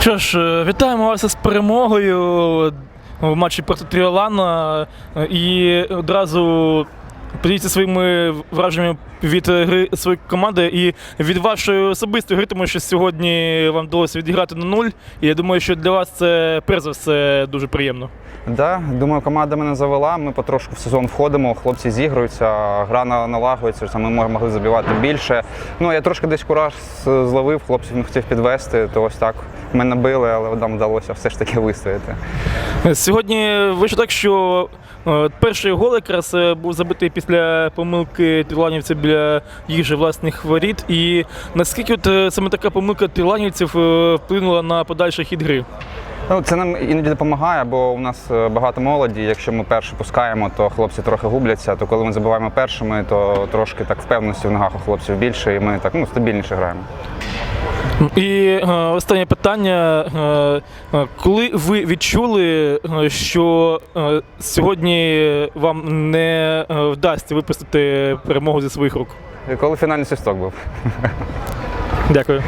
Що ж, е, вітаємо вас з перемогою в матчі проти Тріолана. Е, І одразу поділіться своїми враженнями від гри своєї команди і від вашої особистої гри, тому що сьогодні вам вдалося відіграти на нуль. І я думаю, що для вас це перш за все дуже приємно. Да, думаю, команда мене завела. Ми потрошку в сезон входимо, хлопці зігруються, гра на- налагодиться, ми могли забивати більше. Ну, я трошки десь кураж зловив, хлопців не хотів підвести, то ось так мене били, але нам вдалося все ж таки вистояти. Сьогодні вийшло так, що перший гол якраз е, був забитий після помилки тріланівців біля їх же власних воріт. І наскільки от е, саме така помилка тріланівців е, вплинула на подальший хід гри? Ну, це нам іноді допомагає, бо у нас е, багато молоді. Якщо ми перші пускаємо, то хлопці трохи губляться. То коли ми забиваємо першими, то трошки так впевненості в ногах у хлопців більше, і ми так ну, стабільніше граємо. І е, останнє питання. Е, е, коли ви відчули, що сьогодні вам не вдасться випустити перемогу зі своїх рук? Коли фінальний свисток був. Дякую.